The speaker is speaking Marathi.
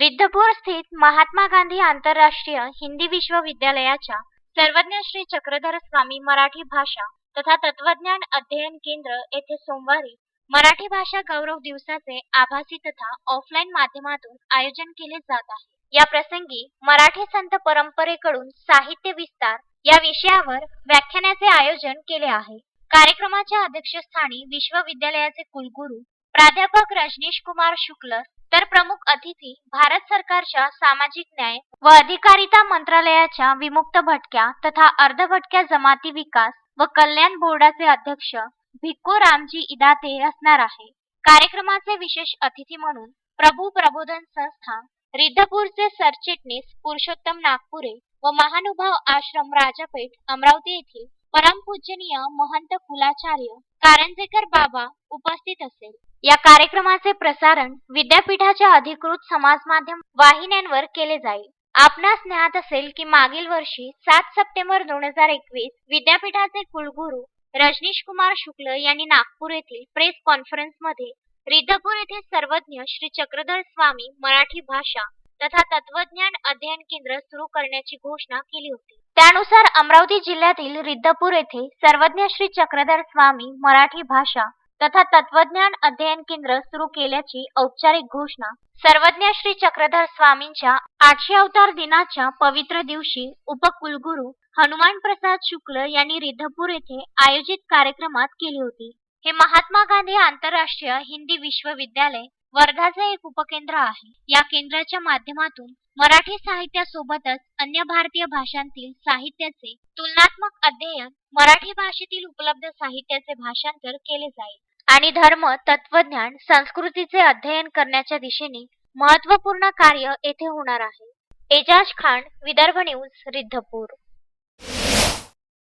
रिद्धपूर स्थित महात्मा गांधी आंतरराष्ट्रीय हिंदी विश्वविद्यालयाच्या सर्वज्ञ श्री चक्रधर स्वामी मराठी भाषा तथा तत्वज्ञान अध्ययन केंद्र येथे सोमवारी मराठी भाषा गौरव दिवसाचे आभासी तथा ऑफलाईन माध्यमातून आयोजन केले जात आहे. या प्रसंगी मराठी संत परंपरेकडून साहित्य विस्तार या विषयावर व्याख्यानाचे आयोजन केले आहे. कार्यक्रमाच्या अध्यक्षस्थानी विश्वविद्यालयाचे कुलगुरू प्राध्यापक रजनीश कुमार शुक्ल तर प्रमुख अतिथी भारत सरकारच्या सामाजिक न्याय व अधिकारिता मंत्रालयाच्या विमुक्त भटक्या तथा अर्धभटक्या जमाती विकास व कल्याण बोर्डाचे अध्यक्ष भिक्को रामजी इदाते असणार आहे. कार्यक्रमाचे विशेष अतिथी म्हणून प्रभू प्रबोधन संस्था रिद्धपूरचे सरचिटणीस पुरुषोत्तम नागपुरे व महानुभाव आश्रम राजापेठ अमरावती येथील परमपूजनीय महंत कुलाचार्य कारंजेकर बाबा उपस्थित असेल. या कार्यक्रमाचे प्रसारण विद्यापीठाच्या अधिकृत समाज माध्यम वाहिन्यांवर केले जाईल. आपणास ज्ञात असेल की मागील वर्षी सात सप्टेंबर दोन हजार एकवीस विद्यापीठाचे कुलगुरू रजनीश कुमार शुक्ल यांनी नागपूर येथील प्रेस कॉन्फरन्समध्ये रिद्धपूर येथे सर्वज्ञ श्री चक्रधर स्वामी मराठी भाषा तथा तत्वज्ञान अध्ययन केंद्र सुरू करण्याची घोषणा केली होती. त्यानुसार अमरावती जिल्ह्यातील रिद्धपूर येथे सर्वज्ञ श्री चक्रधर स्वामी मराठी भाषा तथा तत्वज्ञान अध्ययन केंद्र सुरू केल्याची औपचारिक घोषणा सर्वज्ञ श्री चक्रधर स्वामींच्या आठशे अवतार दिनाच्या पवित्र दिवशी उपकुलगुरू हनुमान प्रसाद शुक्ल यांनी रिद्धपूर येथे आयोजित कार्यक्रमात केली होती. हे महात्मा गांधी आंतरराष्ट्रीय हिंदी विश्वविद्यालय वर्धाचे एक उपकेंद्र आहे. या केंद्राच्या माध्यमातून मराठी साहित्यासोबतच अन्य भारतीय भाषांतील साहित्याचे तुलनात्मक अध्ययन मराठी भाषेतील उपलब्ध साहित्याचे भाषांतर केले जाईल. आणि धर्म तत्वज्ञान संस्कृतीचे अध्ययन करण्याच्या दिशेने महत्त्वपूर्ण कार्य येथे होणार आहे. एजाज खान विदर्भ न्यूज रिद्धपूर.